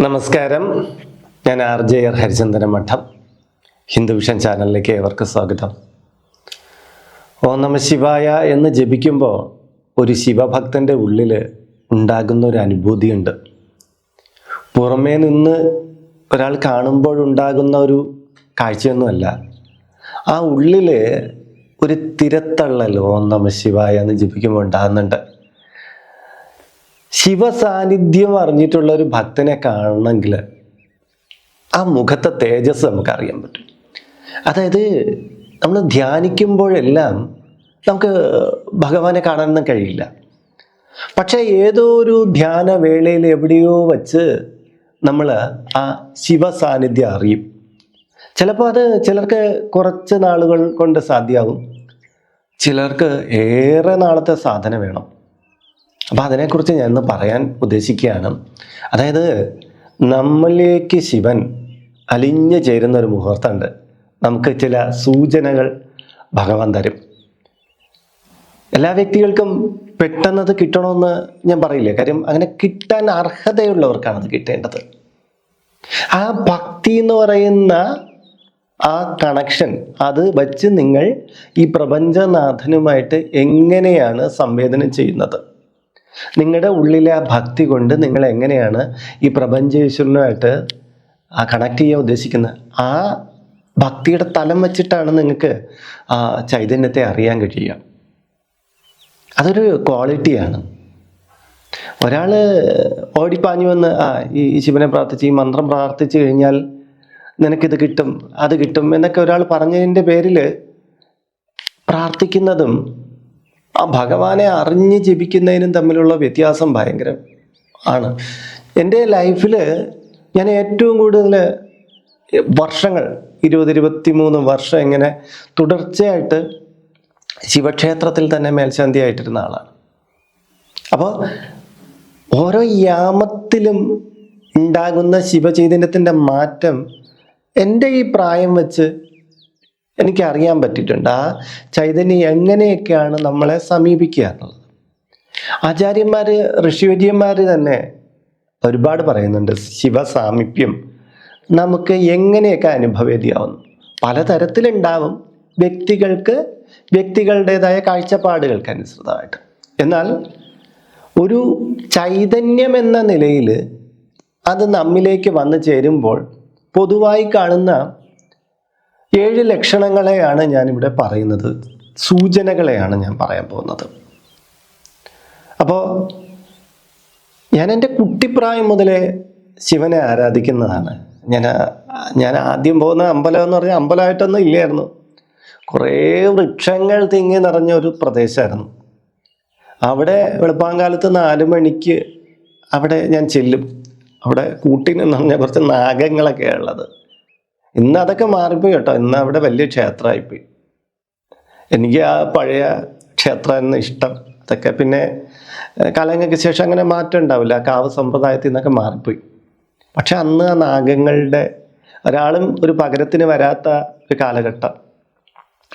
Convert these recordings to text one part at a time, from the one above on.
നമസ്കാരം. ഞാൻ R J R Harichandana മഠം ഹിന്ദുവിഷൻ ചാനലിലേക്ക് ഏവർക്ക് സ്വാഗതം. ഓ നമ ശിവായ എന്ന് ജപിക്കുമ്പോൾ ഒരു ശിവഭക്തന്റെ ഉള്ളിൽ ഉണ്ടാകുന്ന ഒരു അനുഭൂതിയുണ്ട്. പുറമേ നിന്ന് ഒരാൾ കാണുമ്പോഴുണ്ടാകുന്ന ഒരു കാഴ്ചയൊന്നുമല്ല. ആ ഉള്ളിൽ ഒരു തിരത്തള്ളൽ ഓം നമ ശിവായ എന്ന് ജപിക്കുമ്പോൾ ഉണ്ടാകുന്നുണ്ട്. ശിവസാന്നിധ്യം അറിഞ്ഞിട്ടുള്ള ഒരു ഭക്തനെ കാണണമെങ്കിൽ ആ മുഖത്തെ തേജസ് നമുക്ക് അറിയാൻ പറ്റും. അതായത് നമ്മൾ ധ്യാനിക്കുമ്പോഴെല്ലാം നമുക്ക് ഭഗവാനെ കാണാനൊന്നും കഴിയില്ല. പക്ഷേ ഏതോ ഒരു ധ്യാന വേളയിൽ എവിടെയോ വച്ച് നമ്മൾ ആ ശിവസാന്നിധ്യം അറിയും. ചിലപ്പോൾ അത് ചിലർക്ക് കുറച്ച് നാളുകൾ കൊണ്ട് സാധ്യമാകും. ചിലർക്ക് ഏറെ നാളത്തെ സാധന വേണം. അപ്പം അതിനെക്കുറിച്ച് ഞാൻ ഇന്ന് പറയാൻ ഉദ്ദേശിക്കുകയാണ്. അതായത് നമ്മളിലേക്ക് ശിവൻ അലിഞ്ഞു ചേരുന്ന ഒരു മുഹൂർത്തമുണ്ട്. നമുക്ക് ചില സൂചനകൾ ഭഗവാൻ തരും. എല്ലാ വ്യക്തികൾക്കും പെട്ടെന്നത് കിട്ടണമെന്ന് ഞാൻ പറയില്ല. കാര്യം അങ്ങനെ കിട്ടാൻ അർഹതയുള്ളവർക്കാണ് അത് കിട്ടേണ്ടത്. ആ ഭക്തി എന്ന് പറയുന്ന ആ കണക്ഷൻ അത് വച്ച് നിങ്ങൾ ഈ പ്രപഞ്ചനാഥനുമായിട്ട് എങ്ങനെയാണ് സംവേദനം ചെയ്യുന്നത്? നിങ്ങളുടെ ഉള്ളിലെ ആ ഭക്തി കൊണ്ട് നിങ്ങൾ എങ്ങനെയാണ് ഈ പ്രപഞ്ചേശ്വരനുമായിട്ട് ആ കണക്ട് ചെയ്യാൻ ഉദ്ദേശിക്കുന്നത്? ആ ഭക്തിയുടെ തലം വച്ചിട്ടാണ് നിങ്ങൾക്ക് ആ ചൈതന്യത്തെ അറിയാൻ കഴിയുക. അതൊരു ക്വാളിറ്റിയാണ് ഒരാൾ ഓടിപ്പാഞ്ഞു വന്ന് ആ ഈ ശിവനെ പ്രാർത്ഥിച്ച് ഈ മന്ത്രം പ്രാർത്ഥിച്ചു കഴിഞ്ഞാൽ നിനക്കിത് കിട്ടും അത് കിട്ടും എന്നൊക്കെ ഒരാൾ പറഞ്ഞതിന്റെ പേരിൽ പ്രാർത്ഥിക്കുന്നതും ആ ഭഗവാനെ അറിഞ്ഞ് ജപിക്കുന്നതിനും തമ്മിലുള്ള വ്യത്യാസം ഭയങ്കര ആണ്. എന്റെ ലൈഫിൽ ഞാൻ ഏറ്റവും കൂടുതൽ വർഷങ്ങൾ ഇരുപത് ഇരുപത്തി മൂന്ന് വർഷം ഇങ്ങനെ തുടർച്ചയായിട്ട് ശിവക്ഷേത്രത്തിൽ തന്നെ മേൽശാന്തിയായിട്ടിരുന്ന ആളാണ്. അപ്പോൾ ഓരോ യാമത്തിലും ഉണ്ടാകുന്ന ശിവചൈതന്യത്തിന്റെ മാറ്റം എന്റെ ഈ പ്രായം വെച്ച് എനിക്ക് അറിയാൻ പറ്റിയിട്ടുണ്ട്. ആ ചൈതന്യം എങ്ങനെയൊക്കെയാണ് നമ്മളെ സമീപിക്കുക എന്നുള്ളത്. ആചാര്യന്മാർ ഋഷിവര്യന്മാർ തന്നെ ഒരുപാട് പറയുന്നുണ്ട് ശിവസാമീപ്യം നമുക്ക് എങ്ങനെയൊക്കെ അനുഭവേദിയാവുന്നു. പലതരത്തിലുണ്ടാവും. വ്യക്തികൾക്ക് വ്യക്തികളുടേതായ കാഴ്ചപ്പാടുകൾക്ക് അനുസൃതമായിട്ട് എന്നാൽ ഒരു ചൈതന്യം എന്ന നിലയിൽ അത് നമ്മിലേക്ക് വന്നു ചേരുമ്പോൾ പൊതുവായി കാണുന്ന ഏഴ് ലക്ഷണങ്ങളെയാണ് ഞാനിവിടെ പറയുന്നത്. സൂചനകളെയാണ് ഞാൻ പറയാൻ പോകുന്നത്. അപ്പോൾ ഞാൻ എന്റെ കുട്ടിപ്രായം മുതലേ ശിവനെ ആരാധിക്കുന്നതാണ്. ഞാൻ ഞാൻ ആദ്യം പോകുന്ന അമ്പലം എന്ന് പറഞ്ഞാൽ അമ്പലമായിട്ടൊന്നും ഇല്ലായിരുന്നു. കുറേ വൃക്ഷങ്ങൾ തിങ്ങി നിറഞ്ഞ ഒരു പ്രദേശമായിരുന്നു. അവിടെ വെളുപ്പാങ്കാലത്ത് നാല് മണിക്ക് അവിടെ ഞാൻ ചെല്ലും. അവിടെ കൂട്ടിന് നിറഞ്ഞ കുറച്ച് നാഗങ്ങളൊക്കെയാണ് ഉള്ളത്. ഇന്ന് അതൊക്കെ മാറിപ്പോയി കേട്ടോ. ഇന്ന് അവിടെ വലിയ ക്ഷേത്രമായിപ്പോയി. എനിക്ക് ആ പഴയ ക്ഷേത്രമായിരുന്നു ഇഷ്ടം. അതൊക്കെ പിന്നെ കാലങ്ങൾക്ക് ശേഷം അങ്ങനെ മാറ്റം ഉണ്ടാവില്ല. കാവ് സമ്പ്രദായത്തിൽ നിന്നൊക്കെ മാറിപ്പോയി. പക്ഷെ അന്ന് ആ നാഗങ്ങളുടെ ഒരാളും ഒരു പകരത്തിന് വരാത്ത ഒരു കാലഘട്ടം.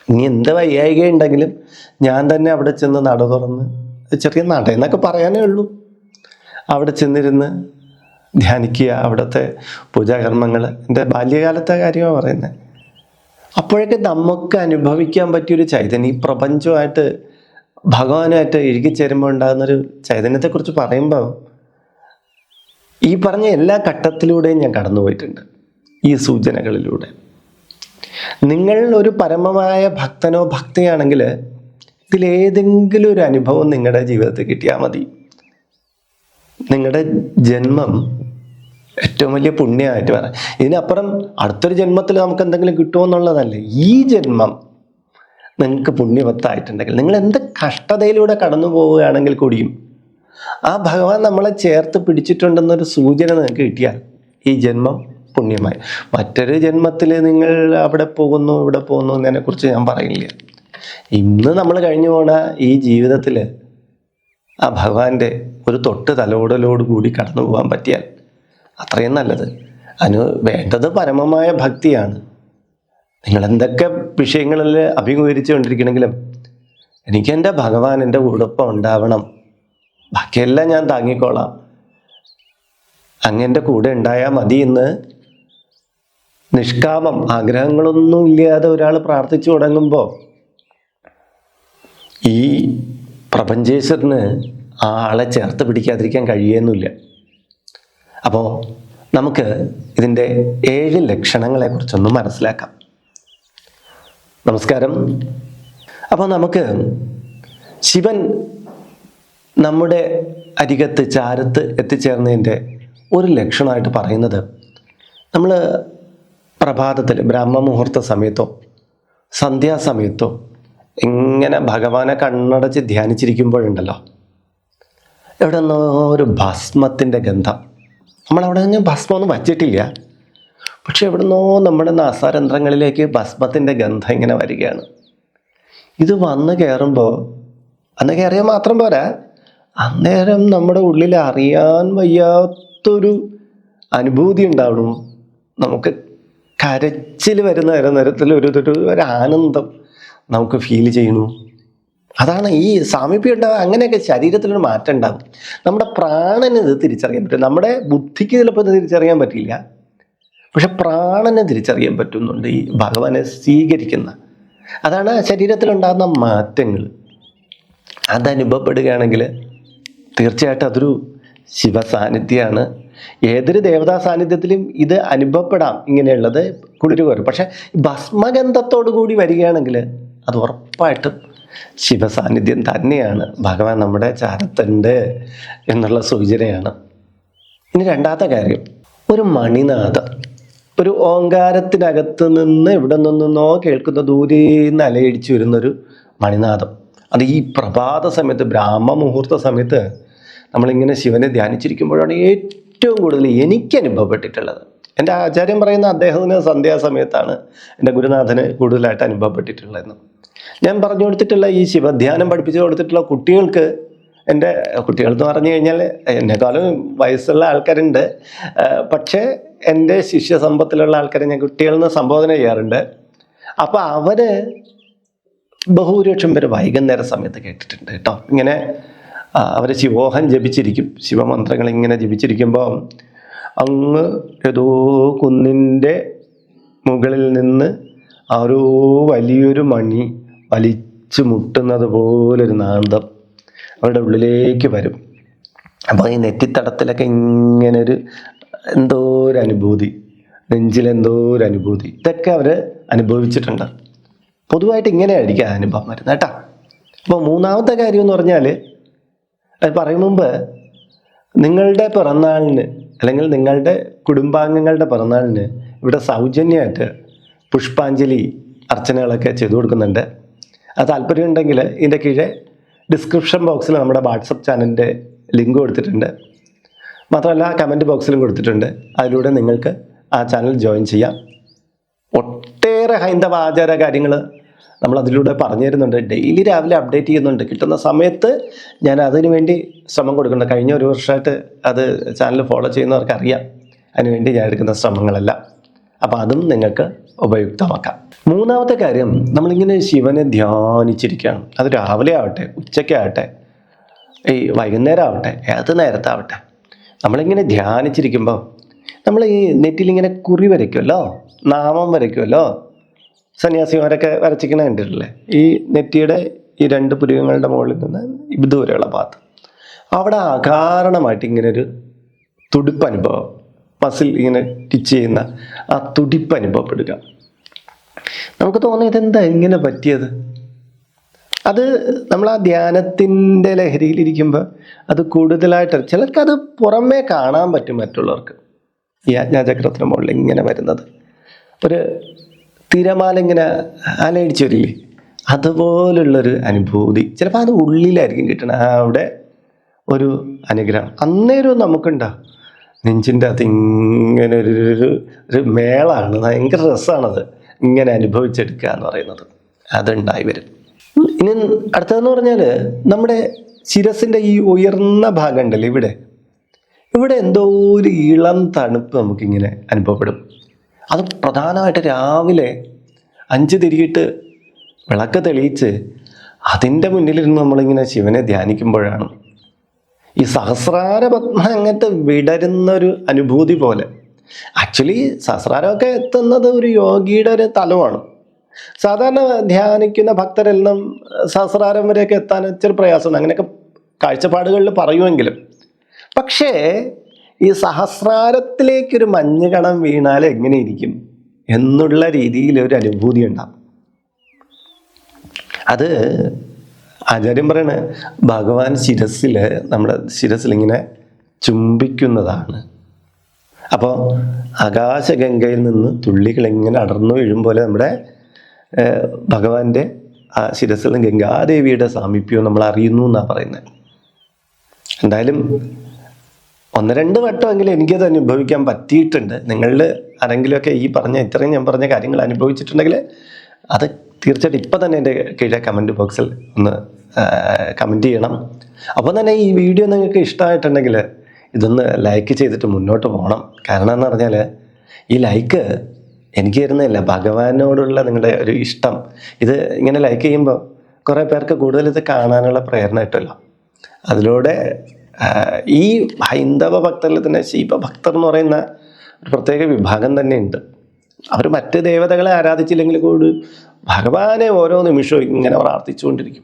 ഇനി എന്ത് വയ്യായിക ഉണ്ടെങ്കിലും ഞാൻ തന്നെ അവിടെ ചെന്ന് നട തുറന്ന് ചെറിയ നട എന്നൊക്കെ പറയാനേ ഉള്ളൂ. അവിടെ ചെന്നിരുന്ന് ധ്യാനിക്കുക അവിടുത്തെ പൂജാകർമ്മങ്ങൾ എന്റെ ബാല്യകാലത്തെ കാര്യമാണ് പറയുന്നത് അപ്പോഴൊക്കെ നമുക്ക് അനുഭവിക്കാൻ പറ്റിയൊരു ചൈതന്യം. ഈ പ്രപഞ്ചമായിട്ട് ഭഗവാനുമായിട്ട് ഇഴുകിച്ചേരുമ്പോൾ ഉണ്ടാകുന്നൊരു ചൈതന്യത്തെക്കുറിച്ച് പറയുമ്പോൾ ഈ പറഞ്ഞ എല്ലാ ഘട്ടത്തിലൂടെയും ഞാൻ കടന്നുപോയിട്ടുണ്ട്. ഈ സൂചനകളിലൂടെ. നിങ്ങൾ ഒരു പരമമായ ഭക്തനോ ഭക്തയാണെങ്കിൽ ഇതിലേതെങ്കിലും ഒരു അനുഭവം നിങ്ങളുടെ ജീവിതത്തിൽ കിട്ടിയാൽ മതി. നിങ്ങളുടെ ജന്മം ഏറ്റവും വലിയ പുണ്യമായിട്ട് പറയാം ഇതിനപ്പുറം അടുത്തൊരു ജന്മത്തിൽ നമുക്ക് എന്തെങ്കിലും കിട്ടുമോ എന്നുള്ളതല്ല ഈ ജന്മം നിങ്ങൾക്ക് പുണ്യവത്തായിട്ടുണ്ടെങ്കിൽ നിങ്ങൾ എന്ത് കഷ്ടതയിലൂടെ കടന്നു പോവുകയാണെങ്കിൽ കൂടിയും ആ ഭഗവാൻ നമ്മളെ ചേർത്ത് പിടിച്ചിട്ടുണ്ടെന്നൊരു സൂചന നിങ്ങൾക്ക് കിട്ടിയാൽ ഈ ജന്മം പുണ്യമായി. മറ്റൊരു ജന്മത്തിൽ നിങ്ങൾ അവിടെ പോകുന്നു ഇവിടെ പോകുന്നു എന്നതിനെക്കുറിച്ച് ഞാൻ പറയില്ല ഇന്ന് നമ്മൾ കഴിഞ്ഞു പോണ ഈ ജീവിതത്തിൽ ആ ഭഗവാന്റെ ഒരു തൊട്ട് തലോടലോട് കൂടി കടന്നു പോകാൻ പറ്റിയാൽ അത്രയും നല്ലത്. അതിന് വേണ്ടത് പരമമായ ഭക്തിയാണ്. നിങ്ങൾ എന്തൊക്കെ വിഷയങ്ങളിൽ അഭിമുഖീകരിച്ചു കൊണ്ടിരിക്കണമെങ്കിലും എനിക്ക് എന്റെ ഭഗവാൻ എന്റെ കൂടൊപ്പം ഉണ്ടാവണം. ബാക്കിയെല്ലാം ഞാൻ താങ്ങിക്കോളാം. അങ്ങന്റെ കൂടെ ഉണ്ടായാൽ മതി എന്ന് നിഷ്കാമം ആഗ്രഹങ്ങളൊന്നും ഇല്ലാതെ ഒരാൾ പ്രാർത്ഥിച്ചു തുടങ്ങുമ്പോൾ ഈ പ്രപഞ്ചേശ്വരന് ആ ആളെ ചേർത്ത് പിടിക്കാതിരിക്കാൻ കഴിയുന്നില്ല അപ്പോൾ നമുക്ക് ഇതിന്റെ ഏഴ് ലക്ഷണങ്ങളെ കുറിച്ചൊന്ന് മനസ്സിലാക്കാം. നമസ്കാരം. അപ്പോൾ നമുക്ക് ശിവൻ നമ്മുടെ അരികത്ത് ചാരത്ത് എത്തിച്ചേർന്നതിന്റെ ഒരു ലക്ഷണമായിട്ട് പറയുന്നത് നമ്മൾ പ്രഭാതത്തിൽ ബ്രഹ്മമുഹൂർത്ത സമയത്തോ സന്ധ്യാസമയത്തോ ഇങ്ങനെ ഭഗവാനെ കണ്ണടച്ച് ധ്യാനിച്ചിരിക്കുമ്പോഴുണ്ടല്ലോ. എവിടെ നിന്നോ ഒരു ഭസ്മത്തിന്റെ ഗന്ധം. നമ്മളവിടെ നിന്ന് ഭസ്മമൊന്നും വച്ചിട്ടില്ല. പക്ഷെ എവിടുന്നോ നമ്മുടെ നാസാരന്ധ്രങ്ങളിലേക്ക് ഭസ്മത്തിന്റെ ഗന്ധം ഇങ്ങനെ വരികയാണ്. ഇത് വന്ന് കയറുമ്പോൾ അന്ന് കയറിയാൽ മാത്രം പോരാ. അന്നേരം നമ്മുടെ ഉള്ളിൽ അറിയാൻ വയ്യാത്തൊരു അനുഭൂതി ഉണ്ടാവണം നമുക്ക് കരച്ചിൽ വരുന്ന തരത്തിൽ ഒരു ഒരു ഒരു ആനന്ദം നമുക്ക് ഫീൽ ചെയ്യണു അതാണ് ഈ സാമീപ്യം ഉണ്ടാവുക അങ്ങനെയൊക്കെ ശരീരത്തിലൊരു മാറ്റം ഉണ്ടാകും നമ്മുടെ പ്രാണന് ഇത് തിരിച്ചറിയാൻ പറ്റും. നമ്മുടെ ബുദ്ധിക്ക് ചിലപ്പോൾ ഇത് തിരിച്ചറിയാൻ പറ്റില്ല. പക്ഷെ പ്രാണനെ തിരിച്ചറിയാൻ പറ്റുന്നുണ്ട് ഈ ഭഗവാനെ സ്വീകരിക്കുന്ന. അതാണ് ശരീരത്തിലുണ്ടാകുന്ന മാറ്റങ്ങൾ അതനുഭവപ്പെടുകയാണെങ്കിൽ തീർച്ചയായിട്ടും അതൊരു ശിവസാന്നിധ്യമാണ് ഏതൊരു ദേവതാ സാന്നിധ്യത്തിലും ഇത് അനുഭവപ്പെടാം ഇങ്ങനെയുള്ളത് കുളിരുകയറും പക്ഷെ ഭസ്മഗന്ധത്തോടു കൂടി വരികയാണെങ്കിൽ അത് ഉറപ്പായിട്ടും ശിവ സാന്നിധ്യം തന്നെയാണ്. ഭഗവാൻ നമ്മുടെ ചാരത്തുണ്ട് എന്നുള്ള സൂചനയാണ്. ഇനി രണ്ടാമത്തെ കാര്യം. ഒരു മണിനാഥം ഒരു ഓങ്കാരത്തിനകത്ത് നിന്ന് ഇവിടെ നിന്നോ കേൾക്കുന്ന ദൂരെ നിന്ന് അലയടിച്ചു വരുന്നൊരു മണിനാഥം അത് ഈ പ്രഭാത സമയത്ത് ബ്രാഹ്മ മുഹൂർത്ത സമയത്ത് നമ്മളിങ്ങനെ ശിവനെ ധ്യാനിച്ചിരിക്കുമ്പോഴാണ് ഏറ്റവും കൂടുതൽ എനിക്ക് അനുഭവപ്പെട്ടിട്ടുള്ളത്. എന്റെ ആചാര്യം പറയുന്ന അദ്ദേഹത്തിന് സന്ധ്യാസമയത്താണ് എന്റെ ഗുരുനാഥന് കൂടുതലായിട്ട് അനുഭവപ്പെട്ടിട്ടുള്ളതെന്ന്. ഞാൻ പറഞ്ഞു കൊടുത്തിട്ടുള്ള ഈ ശിവധ്യാനം പഠിപ്പിച്ചു കൊടുത്തിട്ടുള്ള കുട്ടികൾക്ക് എന്റെ കുട്ടികൾ എന്ന് പറഞ്ഞു കഴിഞ്ഞാൽ എന്നെക്കാളും വയസ്സുള്ള ആൾക്കാരുണ്ട്. പക്ഷേ എന്റെ ശിഷ്യ സമ്പത്തിലുള്ള ആൾക്കാരെ ഞാൻ കുട്ടികളെന്ന് സംബോധന ചെയ്യാറുണ്ട്. അപ്പോൾ അവർ ബഹുഭൂരിപക്ഷം പേര് വൈകുന്നേര സമയത്ത് കേട്ടിട്ടുണ്ട് കേട്ടോ. ഇങ്ങനെ അവർ ശിവോഹൻ ശിവോഹം ജപിച്ചിരിക്കും. ശിവമന്ത്രങ്ങൾ ഇങ്ങനെ ജപിച്ചിരിക്കുമ്പോൾ അങ്ങ് ഏതോ കുന്നിന്റെ മുകളിൽ നിന്ന് ആ ഒരു വലിയൊരു മണി വലിച്ചു മുട്ടുന്നത് പോലൊരു നാന്തം അവരുടെ ഉള്ളിലേക്ക് വരും. അപ്പോൾ ഈ നെറ്റിത്തടത്തിലൊക്കെ ഇങ്ങനെ ഒരു എന്തോ ഒരു അനുഭൂതി നെഞ്ചിലെന്തോ ഒരു അനുഭൂതി ഇതൊക്കെ അവർ അനുഭവിച്ചിട്ടുണ്ട്. പൊതുവായിട്ട് ഇങ്ങനെയായിരിക്കും ആ അനുഭവം വരുന്നത് കേട്ടോ. അപ്പോൾ മൂന്നാമത്തെ കാര്യം എന്ന് പറഞ്ഞാൽ അത് പറയും മുമ്പ് നിങ്ങളുടെ പിറന്നാളിന് അല്ലെങ്കിൽ നിങ്ങളുടെ കുടുംബാംഗങ്ങളുടെ പിറന്നാളിന് ഇവിടെ സൗജന്യമായിട്ട് പുഷ്പാഞ്ജലി അർച്ചനകളൊക്കെ ചെയ്തു കൊടുക്കുന്നുണ്ട്. താല്പര്യമുണ്ടെങ്കിൽ ഇതിന്റെ കീഴെ ഡിസ്ക്രിപ്ഷൻ ബോക്സിൽ നമ്മുടെ വാട്സപ്പ് ചാനലിന്റെ ലിങ്ക് കൊടുത്തിട്ടുണ്ട്. മാത്രമല്ല കമന്റ് ബോക്സിലും കൊടുത്തിട്ടുണ്ട്. അതിലൂടെ നിങ്ങൾക്ക് ആ ചാനൽ ജോയിൻ ചെയ്യാം. ഒട്ടേറെ ഹൈന്ദവ ആചാര കാര്യങ്ങൾ നമ്മൾ അതിലൂടെ പറഞ്ഞു തരുന്നുണ്ട്. ഡെയിലി രാവിലെ അപ്ഡേറ്റ് ചെയ്യുന്നുണ്ട്. കിട്ടുന്ന സമയത്ത് ഞാൻ അതിനു വേണ്ടി ശ്രമം കൊടുക്കുന്നുണ്ട്. കഴിഞ്ഞ ഒരു വർഷമായിട്ട് അത് ചാനൽ ഫോളോ ചെയ്യുന്നവർക്ക് അറിയാം അതിനുവേണ്ടി ഞാൻ എടുക്കുന്ന ശ്രമങ്ങളെല്ലാം. അപ്പോൾ അതും നിങ്ങൾക്ക് ഉപയുക്തമാക്കാം. മൂന്നാമത്തെ കാര്യം നമ്മളിങ്ങനെ ശിവനെ ധ്യാനിച്ചിരിക്കുകയാണ്. അത് രാവിലെ ആവട്ടെ ഉച്ചയ്ക്കാവട്ടെ ഈ വൈകുന്നേരം ആവട്ടെ ഏത് നേരത്താവട്ടെ നമ്മളിങ്ങനെ ധ്യാനിച്ചിരിക്കുമ്പോൾ നമ്മൾ ഈ നെറ്റിലിങ്ങനെ കുറി വരയ്ക്കുമല്ലോ നാമം വരയ്ക്കുമല്ലോ സന്യാസിമാരൊക്കെ വരച്ചിക്കണ കണ്ടിട്ടില്ലേ? ഈ നെറ്റിയുടെ ഈ രണ്ട് പുരുകങ്ങളുടെ മുകളിൽ നിന്ന് ഇതുവരെയുള്ള ഭാഗത്ത്. അവിടെ അകാരണമായിട്ട് ഇങ്ങനൊരു തുടിപ്പ് അനുഭവം മസിൽ ഇങ്ങനെ ടിച്ച് ചെയ്യുന്ന ആ തുടിപ്പ് അനുഭവപ്പെടുക. നമുക്ക് തോന്നി ഇതെന്താ? എങ്ങനെ പറ്റിയത്? അത് നമ്മൾ ആ ധ്യാനത്തിന്റെ ലഹരിയിലിരിക്കുമ്പോൾ അത് കൂടുതലായിട്ട് ചിലർക്ക് അത് പുറമേ കാണാൻ പറ്റും മറ്റുള്ളവർക്ക്. ഈ ആജ്ഞാചക്രത്തിന് മുകളിൽ ഇങ്ങനെ വരുന്നത്. ഒരു തിരമാല ഇങ്ങനെ അലയിടിച്ചു വരില്ലേ അതുപോലുള്ളൊരു അനുഭൂതി. ചിലപ്പോൾ അത് ഉള്ളിലായിരിക്കും കിട്ടണം അവിടെ ഒരു അനുഗ്രഹം. അന്നേരവും നമുക്കുണ്ടോ നെഞ്ചിന്റെ അകത്ത് ഇങ്ങനെ ഒരു ഒരു മേളാണ്. ഭയങ്കര രസമാണത് ഇങ്ങനെ അനുഭവിച്ചെടുക്കുക എന്ന് പറയുന്നത്. അതുണ്ടായി വരും. ഇനി അടുത്തതെന്ന് പറഞ്ഞാൽ നമ്മുടെ ശിരസിന്റെ ഈ ഉയർന്ന ഭാഗം ഉണ്ടല്ലോ ഇവിടെ. ഇവിടെ എന്തോ ഒരു ഇളം തണുപ്പ് നമുക്കിങ്ങനെ അനുഭവപ്പെടും. അത് പ്രധാനമായിട്ട് രാവിലെ അഞ്ച് തിരിയിട്ട് വിളക്ക് തെളിയിച്ച് അതിന്റെ മുന്നിലിരുന്ന് നമ്മളിങ്ങനെ ശിവനെ ധ്യാനിക്കുമ്പോഴാണ് ഈ സഹസ്രാര പത്മം അങ്ങനത്തെ വിടരുന്ന ഒരു അനുഭൂതി പോലെ. ആക്ച്വലി സഹസ്രാരമൊക്കെ എത്തുന്നത് ഒരു യോഗിയുടെ ഒരു തലമാണ്. സാധാരണ ധ്യാനിക്കുന്ന ഭക്തരെല്ലാം സഹസ്രാരം വരെയൊക്കെ എത്താൻ ഇച്ചിരി പ്രയാസമുണ്ട് അങ്ങനെയൊക്കെ കാഴ്ചപ്പാടുകളിൽ പറയുമെങ്കിലും. പക്ഷേ ഈ സഹസ്രാരത്തിലേക്കൊരു മഞ്ഞുകണം വീണാൽ എങ്ങനെ ഇരിക്കും എന്നുള്ള രീതിയിൽ ഒരു അനുഭൂതി ഉണ്ടാകും അത് ആചാര്യം പറയണ ഭഗവാൻ ശിരസിൽ നമ്മുടെ ശിരസിൽ ഇങ്ങനെ ചുംബിക്കുന്നതാണ്. അപ്പോൾ ആകാശഗംഗയിൽ നിന്ന് തുള്ളികൾ ഇങ്ങനെ അടർന്നു വീഴും പോലെ നമ്മുടെ ഭഗവാന്റെ ആ ശിരസിൽ ഗംഗാദേവിയുടെ സാമീപ്യവും നമ്മൾ അറിയുന്നു എന്നാണ് പറയുന്നത് എന്തായാലും ഒന്ന് രണ്ട് വട്ടമെങ്കിലും എനിക്കത് അനുഭവിക്കാൻ പറ്റിയിട്ടുണ്ട്. നിങ്ങളിൽ ആരെങ്കിലുമൊക്കെ ഈ പറഞ്ഞ ഇത്രയും ഞാൻ പറഞ്ഞ കാര്യങ്ങൾ അനുഭവിച്ചിട്ടുണ്ടെങ്കിൽ അത് തീർച്ചയായിട്ടും ഇപ്പം തന്നെ എന്റെ കീഴെ കമന്റ് ബോക്സിൽ ഒന്ന് കമന്റ് ചെയ്യണം. അപ്പോൾ തന്നെ ഈ വീഡിയോ നിങ്ങൾക്ക് ഇഷ്ടമായിട്ടുണ്ടെങ്കിൽ ഇതൊന്ന് ലൈക്ക് ചെയ്തിട്ട് മുന്നോട്ട് പോകണം. കാരണം എന്ന് പറഞ്ഞാൽ ഈ ലൈക്ക് എനിക്ക് തരുന്നതല്ല ഭഗവാനോടുള്ള നിങ്ങളുടെ ഒരു ഇഷ്ടം. ഇത് ഇങ്ങനെ ലൈക്ക് ചെയ്യുമ്പോൾ കുറേ പേർക്ക് കൂടുതൽ ഇത് കാണാനുള്ള പ്രേരണ കിട്ടുമല്ലോ. അതിലൂടെ ഈ ഹൈന്ദവ ഭക്തരിൽ തന്നെ ശിവഭക്തർ എന്ന് പറയുന്ന ഒരു പ്രത്യേക വിഭാഗം തന്നെയുണ്ട്. അവർ മറ്റ് ദേവതകളെ ആരാധിച്ചില്ലെങ്കിൽ കൂടി ഭഗവാനെ ഓരോ നിമിഷവും ഇങ്ങനെ പ്രാർത്ഥിച്ചുകൊണ്ടിരിക്കും.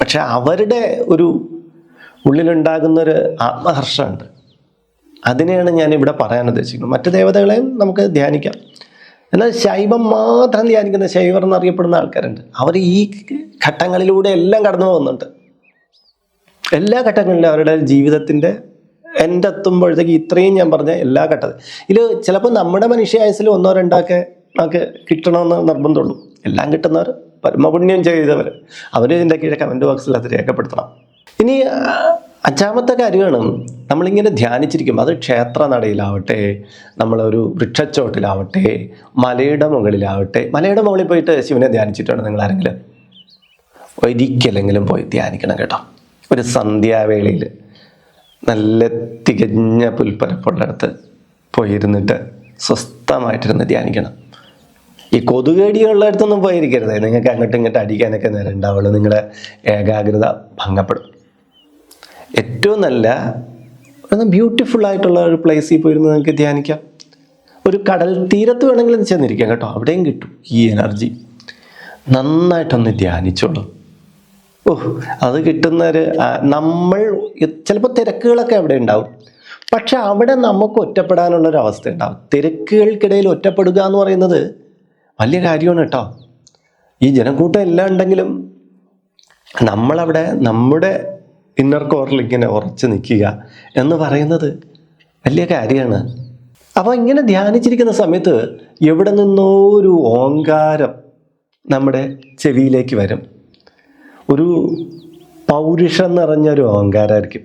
പക്ഷെ അവരുടെ ഒരു ഉള്ളിലുണ്ടാകുന്നൊരു ആത്മഹർഷമുണ്ട്. അതിനെയാണ് ഞാൻ ഇവിടെ പറയാൻ ഉദ്ദേശിക്കുന്നത്. മറ്റ് ദേവതകളെ നമുക്ക് ധ്യാനിക്കാം. എന്നാൽ ശൈവം മാത്രം ധ്യാനിക്കുന്ന ശൈവർ എന്നറിയപ്പെടുന്ന ആൾക്കാരുണ്ട്. അവർ ഈ ഘട്ടങ്ങളിലൂടെ എല്ലാം കടന്നു പോകുന്നുണ്ട് എല്ലാ ഘട്ടങ്ങളിലും അവരുടെ ജീവിതത്തിന്റെ എന്റെ എത്തുമ്പോഴത്തേക്ക് ഇത്രയും ഞാൻ പറഞ്ഞ എല്ലാ ഘട്ടത്തിൽ. ഇതിൽ ചിലപ്പോൾ നമ്മുടെ മനുഷ്യായുസിൽ ഒന്നോ രണ്ടോ ഒക്കെ നമുക്ക് കിട്ടണമെന്ന് നിർബന്ധമുള്ളൂ. എല്ലാം കിട്ടുന്നവർ പരമപുണ്യം ചെയ്തവർ അവർ ഇതിന്റെ കീഴെ കമന്റ് ബോക്സിൽ അത് രേഖപ്പെടുത്തണം. ഇനി അഞ്ചാമത്തെ കാര്യമാണ് നമ്മളിങ്ങനെ ധ്യാനിച്ചിരിക്കും അത് ക്ഷേത്ര നടയിലാവട്ടെ നമ്മളൊരു വൃക്ഷച്ചോട്ടിലാവട്ടെ മലയുടെ മുകളിലാവട്ടെ മലയുടെ മുകളിൽ പോയിട്ട് ശിവനെ ധ്യാനിച്ചിട്ടുണ്ട് നിങ്ങൾ ആരെങ്കിലും ഒരിക്കലെങ്കിലും പോയി ധ്യാനിക്കണം കേട്ടോ. ഒരു സന്ധ്യാവേളയിൽ നല്ല തികഞ്ഞ പുൽപ്പരപ്പുള്ളിടത്ത് പോയിരുന്നിട്ട് സ്വസ്ഥമായിട്ടിരുന്ന് ധ്യാനിക്കണം. ഈ കൊതുകേടിയുള്ളിടത്തൊന്നും പോയിരിക്കരുത്. നിങ്ങൾക്ക് അങ്ങോട്ടും ഇങ്ങോട്ടും അടിക്കാനൊക്കെ നേരം ഉണ്ടാവുള്ളൂ. നിങ്ങളുടെ ഏകാഗ്രത ഭംഗപ്പെടും. ഏറ്റവും നല്ല ബ്യൂട്ടിഫുൾ ആയിട്ടുള്ള ഒരു പ്ലേസിൽ പോയിരുന്ന് നിങ്ങൾക്ക് ധ്യാനിക്കാം. ഒരു കടൽ തീരത്ത് വേണമെങ്കിലും ചെന്നിരിക്കാം കേട്ടോ. അവിടെയും കിട്ടും ഈ എനർജി നന്നായിട്ടൊന്ന് ധ്യാനിച്ചോളൂ. ഓ അത് കിട്ടുന്നൊരു ആ, നമ്മൾ ചിലപ്പോൾ തിരക്കുകളൊക്കെ അവിടെ ഉണ്ടാവും. പക്ഷെ അവിടെ നമുക്ക് ഒറ്റപ്പെടാനുള്ളൊരു അവസ്ഥ ഉണ്ടാവും തിരക്കുകൾക്കിടയിൽ ഒറ്റപ്പെടുക എന്ന് പറയുന്നത് വലിയ കാര്യമാണ് കേട്ടോ. ഈ ജനക്കൂട്ടം എല്ലാം ഉണ്ടെങ്കിലും നമ്മളവിടെ നമ്മുടെ ഇന്നർ കോറിൽ ഇങ്ങനെ ഉറച്ചു നിൽക്കുക എന്ന് പറയുന്നത് വലിയ കാര്യമാണ്. അപ്പോൾ ഇങ്ങനെ ധ്യാനിച്ചിരിക്കുന്ന സമയത്ത് എവിടെ നിന്നോ ഒരു ഓങ്കാരം നമ്മുടെ ചെവിയിലേക്ക് വരും. ഒരു പൗരുഷം നിറഞ്ഞൊരു ഓങ്കാരമായിരിക്കും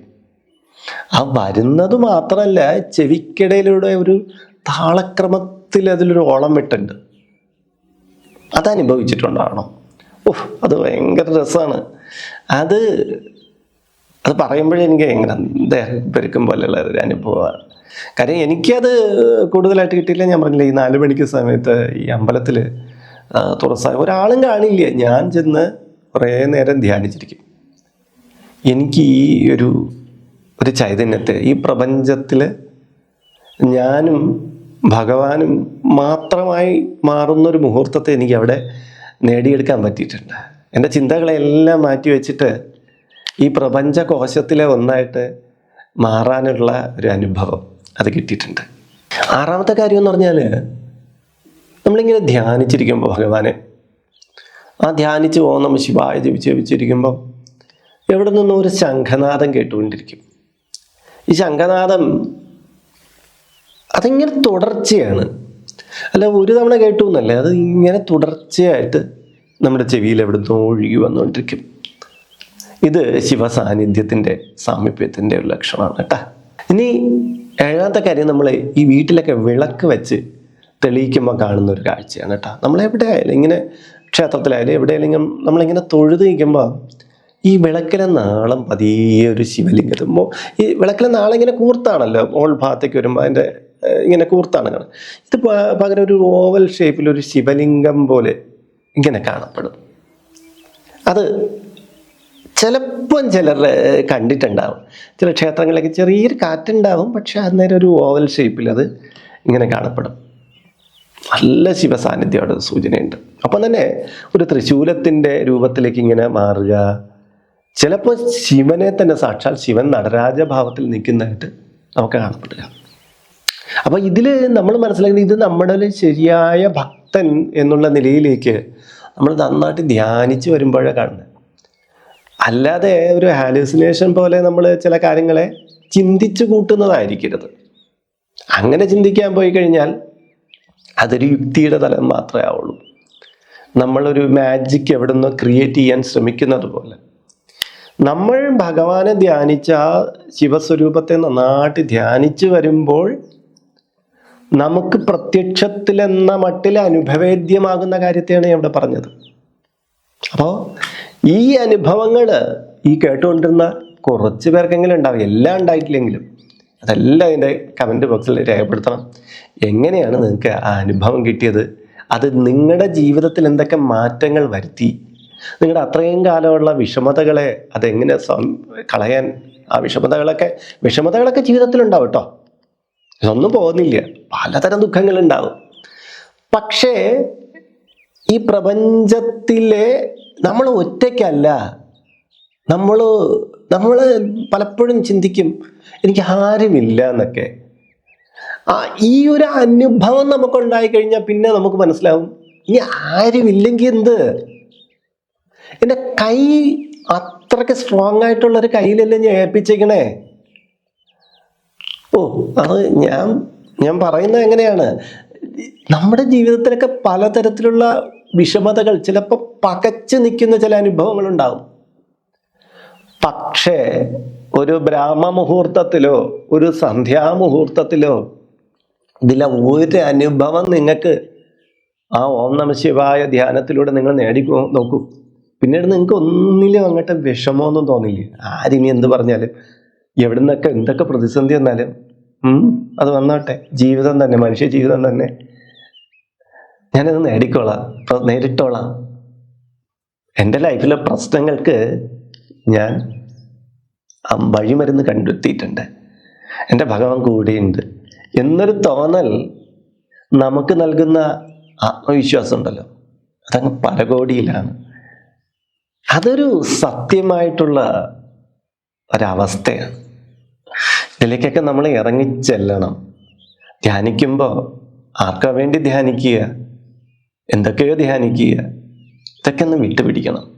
ആ വരുന്നത് മാത്രമല്ല ചെവിക്കിടയിലൂടെ ഒരു താളക്രമത്തിൽ അതിലൊരു ഓളം വിട്ടുണ്ട് അതനുഭവിച്ചിട്ടുണ്ടാവണം. ഓഹ് അത് ഭയങ്കര രസമാണ്. അത് അത് പറയുമ്പോഴേ എനിക്ക് എങ്ങനെ ദേഹം പെരുക്കും പോലെയുള്ള ഒരു അനുഭവമാണ്. കാര്യം എനിക്കത് കൂടുതലായിട്ട് കിട്ടിയില്ല. ഞാൻ പറഞ്ഞില്ല ഈ നാല് മണിക്ക് സമയത്ത് ഈ അമ്പലത്തിൽ തുറസായ ഒരാളും കാണില്ല. ഞാൻ ചെന്ന് കുറേ നേരം ധ്യാനിച്ചിരിക്കും. എനിക്ക് ഈ ഒരു ഒരു ചൈതന്യത്തെ ഈ പ്രപഞ്ചത്തിൽ ഞാനും ഭഗവാനും മാത്രമായി മാറുന്നൊരു മുഹൂർത്തത്തെ എനിക്ക് അവിടെ നേടിയെടുക്കാൻ പറ്റിയിട്ടുണ്ട്. എന്റെ ചിന്തകളെല്ലാം മാറ്റി വെച്ചിട്ട് ഈ പ്രപഞ്ച കോശത്തിലെ ഒന്നായിട്ട് മാറാനുള്ള ഒരു അനുഭവം അത് കിട്ടിയിട്ടുണ്ട്. ആറാമത്തെ കാര്യം എന്ന് പറഞ്ഞാൽ നമ്മളിങ്ങനെ ധ്യാനിച്ചിരിക്കുമ്പോൾ ഭഗവാനെ ആ ധ്യാനിച്ച് നമ ശിവായ ജപിച്ച് ജപിച്ചിരിക്കുമ്പോൾ എവിടെ നിന്നും ഒരു ശംഖനാഥം കേട്ടുകൊണ്ടിരിക്കും. ഈ ശംഖനാഥം അതിങ്ങനെ തുടർച്ചയാണ്. അല്ല ഒരു തവണ കേട്ടു എന്നല്ലേ അത് ഇങ്ങനെ തുടർച്ചയായിട്ട് നമ്മുടെ ചെവിയിൽ എവിടുന്നോ ഒഴുകി വന്നുകൊണ്ടിരിക്കും. ഇത് ശിവസാന്നിധ്യത്തിന്റെ സാമീപ്യത്തിന്റെ ഒരു ലക്ഷണമാണ് കേട്ടാ. ഇനി ഏഴാമത്തെ കാര്യം നമ്മൾ ഈ വീട്ടിലൊക്കെ വിളക്ക് വെച്ച് തെളിയിക്കുമ്പോൾ കാണുന്ന ഒരു കാഴ്ചയാണ് കേട്ടോ. നമ്മളെവിടെ ആയാലും ഇങ്ങനെ ക്ഷേത്രത്തിലായാലും എവിടെയെങ്കിലും നമ്മളിങ്ങനെ തൊഴുത് നിൽക്കുമ്പോൾ ഈ വിളക്കിലെ നാളം പതിയെ ഒരു ശിവലിംഗത്തിൽ ഈ വിളക്കിലെ നാളം ഇങ്ങനെ കൂർത്താണല്ലോ. ഓൾ ഭാഗത്തേക്ക് വരുമ്പോൾ അതിന്റെ ഇങ്ങനെ കൂർത്താണ് ഇത് പകരം ഒരു ഓവൽ ഷേപ്പിൽ ഒരു ശിവലിംഗം പോലെ ഇങ്ങനെ കാണപ്പെടും. അത് ചിലപ്പം ചിലർ കണ്ടിട്ടുണ്ടാവും. ചില ക്ഷേത്രങ്ങളിലേക്ക് ചെറിയൊരു കാറ്റുണ്ടാവും പക്ഷെ അന്നേരം ഒരു ഓവൽ ഷേപ്പിൽ അത് ഇങ്ങനെ കാണപ്പെടും. നല്ല ശിവസാന്നിധ്യമാണ് സൂചനയുണ്ട്. അപ്പം തന്നെ ഒരു തൃശൂലത്തിന്റെ രൂപത്തിലേക്ക് ഇങ്ങനെ മാറുക. ചിലപ്പോൾ ശിവനെ തന്നെ സാക്ഷാൽ ശിവൻ നടരാജഭാവത്തിൽ നിൽക്കുന്നതായിട്ട് നമുക്ക് കാണപ്പെടുക. അപ്പോൾ ഇതിൽ നമ്മൾ മനസ്സിലാക്കുന്നത് ഇത് നമ്മുടെ ശരിയായ ഭക്തൻ എന്നുള്ള നിലയിലേക്ക് നമ്മൾ നന്നായിട്ട് ധ്യാനിച്ച് വരുമ്പോഴേ കാണുന്നത്. അല്ലാതെ ഒരു ഹാലൂസിനേഷൻ പോലെ നമ്മൾ ചില കാര്യങ്ങളെ ചിന്തിച്ചു കൂട്ടുന്നതായിരിക്കരുത്. അങ്ങനെ ചിന്തിക്കാൻ പോയി കഴിഞ്ഞാൽ അതൊരു യുക്തിയുടെ തലം മാത്രമേ ആവുള്ളൂ. നമ്മളൊരു മാജിക് എവിടെ നിന്ന് ക്രിയേറ്റ് ചെയ്യാൻ ശ്രമിക്കുന്നത് പോലെ. നമ്മൾ ഭഗവാനെ ധ്യാനിച്ച ശിവസ്വരൂപത്തെ നന്നായിട്ട് ധ്യാനിച്ചു വരുമ്പോൾ നമുക്ക് പ്രത്യക്ഷത്തിലെന്ന മട്ടിൽ അനുഭവേദ്യമാകുന്ന കാര്യത്തെയാണ് ഞാൻ ഇവിടെ പറഞ്ഞത്. അപ്പോൾ ഈ അനുഭവങ്ങൾ ഈ കേട്ടുകൊണ്ടിരുന്ന കുറച്ച് പേർക്കെങ്കിലും ഉണ്ടാവും എല്ലാം ഉണ്ടായിട്ടില്ലെങ്കിലും. അതെല്ലാം അതിന്റെ കമന്റ് ബോക്സിൽ രേഖപ്പെടുത്തണം. എങ്ങനെയാണ് നിങ്ങൾക്ക് ആ അനുഭവം കിട്ടിയത്? അത് നിങ്ങളുടെ ജീവിതത്തിൽ എന്തൊക്കെ മാറ്റങ്ങൾ വരുത്തി? നിങ്ങളുടെ അത്രയും കാലമുള്ള വിഷമതകളെ അതെങ്ങനെ കളയാൻ ആ വിഷമതകളൊക്കെ വിഷമതകളൊക്കെ ജീവിതത്തിലുണ്ടാവും കേട്ടോ. ഇതൊന്നും പോകുന്നില്ല. പലതരം ദുഃഖങ്ങളുണ്ടാവും പക്ഷേ ഈ പ്രപഞ്ചത്തിലെ നമ്മൾ ഒറ്റയ്ക്കല്ല. നമ്മൾ നമ്മൾ പലപ്പോഴും ചിന്തിക്കും എനിക്ക് ആരുമില്ല എന്നൊക്കെ. ഈ ഒരു അനുഭവം നമുക്ക് ഉണ്ടായി കഴിഞ്ഞാൽ പിന്നെ നമുക്ക് മനസ്സിലാവും ഇനി ആരുമില്ലെങ്കിൽ എന്ത്? എന്റെ കൈ അത്രയ്ക്ക് സ്ട്രോങ് ആയിട്ടുള്ള ഒരു കയ്യിലല്ലേ ഞാൻ ഏൽപ്പിച്ചേക്കണേ? ഓ അത് ഞാൻ ഞാൻ പറയുന്നത് എങ്ങനെയാണ്? നമ്മുടെ ജീവിതത്തിലൊക്കെ പലതരത്തിലുള്ള വിഷമതകൾ ചിലപ്പോൾ പകച്ചു നിൽക്കുന്ന ചില അനുഭവങ്ങൾ ഉണ്ടാവും പക്ഷേ ഒരു ബ്രാഹ്മമുഹൂർത്തത്തിലോ ഒരു സന്ധ്യാമുഹൂർത്തത്തിലോ ഇതിലെ ഒരു അനുഭവം നിങ്ങൾക്ക് ആ ഓം നമ ശിവായ ധ്യാനത്തിലൂടെ നിങ്ങൾ നേടി നോക്കൂ. പിന്നീട് നിങ്ങൾക്ക് ഒന്നിലും അങ്ങോട്ട് വിഷമമൊന്നും തോന്നില്ല. ആരിനി എന്ത് പറഞ്ഞാലും എവിടെ നിന്നൊക്കെ എന്തൊക്കെ പ്രതിസന്ധി വന്നാലും അത് വന്നോട്ടെ. ജീവിതം തന്നെ മനുഷ്യ ജീവിതം തന്നെ. ഞാനത് നേടിക്കോളാം നേരിട്ടോളാം. എന്റെ ലൈഫിലെ പ്രശ്നങ്ങൾക്ക് ഞാൻ വഴിമരുന്ന് കണ്ടെത്തിയിട്ടുണ്ട്. എന്റെ ഭഗവാൻ കൂടെയുണ്ട്. എന്നൊരു തോന്നൽ നമുക്ക് നൽകുന്ന ആത്മവിശ്വാസം ഉണ്ടല്ലോ അതങ്ങ് പരകോടിയിലാണ്. അതൊരു സത്യമായിട്ടുള്ള ഒരവസ്ഥയാണ്. ഇതിലേക്കൊക്കെ നമ്മൾ ഇറങ്ങിച്ചെല്ലണം ധ്യാനിക്കുമ്പോൾ ആർക്കാ വേണ്ടി ധ്യാനിക്കുക? എന്തൊക്കെയോ ധ്യാനിക്കുക. ഇതൊക്കെ ഒന്ന് വിട്ടുപിടിക്കണം.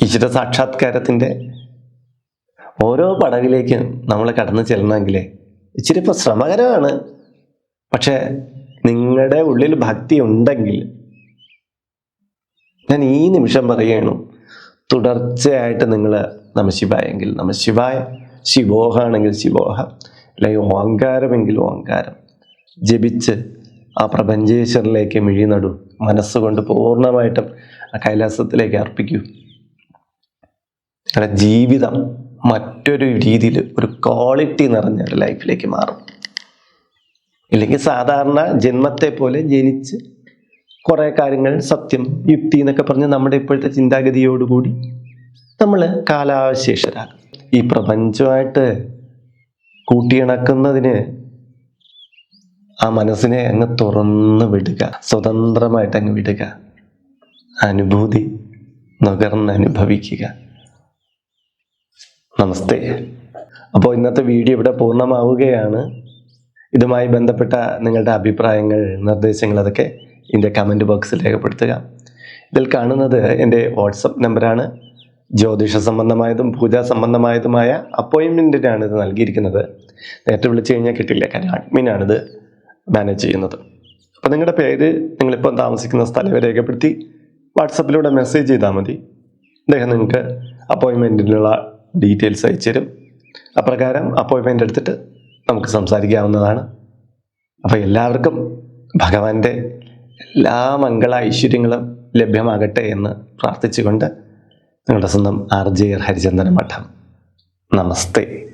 ഈശ്വര സാക്ഷാത്കാരത്തിന്റെ ഓരോ പടവിലേക്ക് നമ്മൾ കടന്നു ചെല്ലണമെങ്കിൽ ഇച്ചിരി ഇപ്പോൾ ശ്രമകരമാണ്. പക്ഷേ നിങ്ങളുടെ ഉള്ളിൽ ഭക്തി ഉണ്ടെങ്കിൽ ഞാൻ ഈ നിമിഷം പറയണു തുടർച്ചയായിട്ട് നിങ്ങൾ നമശിവായെങ്കിൽ നമശിവായ ശിവോഹാണെങ്കിൽ ശിവോഹ അല്ലെങ്കിൽ ഓങ്കാരമെങ്കിൽ ഓങ്കാരം ജപിച്ച് ആ പ്രപഞ്ചേശ്വരിലേക്ക് മിഴിനടു മനസ്സുകൊണ്ട് പൂർണമായിട്ടും ആ കൈലാസത്തിലേക്ക് അർപ്പിക്കൂ. നിങ്ങളുടെ ജീവിതം മറ്റൊരു രീതിയിൽ ഒരു ക്വാളിറ്റി നിറഞ്ഞ ഒരു ലൈഫിലേക്ക് മാറും. ഇല്ലെങ്കിൽ സാധാരണ ജന്മത്തെ പോലെ ജനിച്ച് കുറേ കാര്യങ്ങൾ സത്യം യുക്തി എന്നൊക്കെ പറഞ്ഞ് നമ്മുടെ ഇപ്പോഴത്തെ ചിന്താഗതിയോടുകൂടി നമ്മൾ കാലാവശേഷരാകും. ഈ പ്രപഞ്ചമായിട്ട് കൂട്ടിയിണക്കുന്നതിന് ആ മനസ്സിനെ അങ്ങ് തുറന്ന് വിടുക സ്വതന്ത്രമായിട്ട് അങ്ങ് വിടുക അനുഭൂതി നുകർന്ന് അനുഭവിക്കുക. നമസ്തേ. അപ്പോൾ ഇന്നത്തെ വീഡിയോ ഇവിടെ പൂർണമാവുകയാണ്. ഇതുമായി ബന്ധപ്പെട്ട നിങ്ങളുടെ അഭിപ്രായങ്ങൾ നിർദ്ദേശങ്ങൾ അതൊക്കെ ഇതിന്റെ കമന്റ് ബോക്സിൽ രേഖപ്പെടുത്തുക. ഇതിൽ കാണുന്നത് എന്റെ വാട്സപ്പ് നമ്പറാണ് ജ്യോതിഷ സംബന്ധമായതും പൂജാ സംബന്ധമായതുമായ അപ്പോയിൻമെന്റിനാണ് ഇത് നൽകിയിരിക്കുന്നത്. നേരത്തെ വിളിച്ചു കഴിഞ്ഞാൽ കിട്ടില്ല കാരണം അഡ്മിനാണിത് മാനേജ് ചെയ്യുന്നത്. അപ്പോൾ നിങ്ങളുടെ പേര് നിങ്ങളിപ്പോൾ താമസിക്കുന്ന സ്ഥലം രേഖപ്പെടുത്തി വാട്സപ്പിലൂടെ മെസ്സേജ് ചെയ്താൽ മതി. അദ്ദേഹം നിങ്ങൾക്ക് അപ്പോയിൻമെന്റിനുള്ള ഡീറ്റെയിൽസ് അയച്ചു തരും. അപ്രകാരം അപ്പോയിൻമെന്റ് എടുത്തിട്ട് നമുക്ക് സംസാരിക്കാവുന്നതാണ്. അപ്പോൾ എല്ലാവർക്കും ഭഗവാന്റെ എല്ലാ മംഗള ഐശ്വര്യങ്ങളും ലഭ്യമാകട്ടെ എന്ന് പ്രാർത്ഥിച്ചുകൊണ്ട് നിങ്ങളുടെ സ്വന്തം ആർ ജെ ഹരിചന്ദന മഠം. നമസ്തേ.